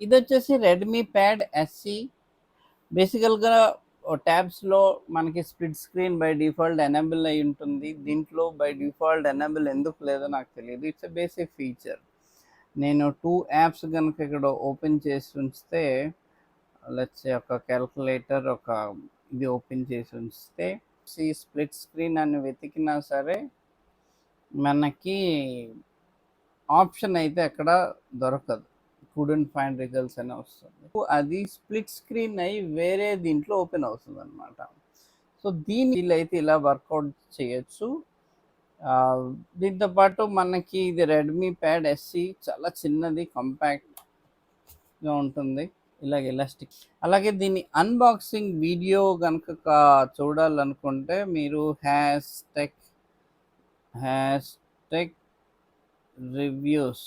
ఇది వచ్చేసి Redmi pad SC బేసికల్గా ట్యాబ్స్లో మనకి split screen by default enable అయి ఉంటుంది. దీంట్లో బై డిఫాల్ట్ ఎనేబుల్ ఎందుకు లేదో నాకు తెలియదు. ఇట్స్ ఎ బేసిక్ ఫీచర్ నేను టూ యాప్స్ కనుక ఇక్కడ ఓపెన్ చేసి ఉంచితే లెట్స్ ఒక క్యాల్కులేటర్ ఒక ఇది ఓపెన్ చేసి ఉంచితే ఈ స్ప్లిట్ స్క్రీన్ అని వెతికినా సరే మనకి ఆప్షన్ అయితే అక్కడ దొరకదు. కుడెంట్ ఫైండ్ రిజల్ట్స్ అని వస్తుంది. అది స్ప్లిట్ స్క్రీన్ అయి వేరే దీంట్లో ఓపెన్ అవుతుంది అనమాట సో దీని వీళ్ళైతే ఇలా వర్కౌట్ చేయొచ్చు. దీంతోపాటు దీంతో పాటు మనకి ఇది రెడ్మీ ప్యాడ్ ఎస్సి చాలా చిన్నది కాంపాక్ట్గా ఉంటుంది. ఇలాగ ఎలాస్టిక్ అలాగే దీని అన్బాక్సింగ్ వీడియో కనుక చూడాలనుకుంటే మీరు hash tech hash tech reviews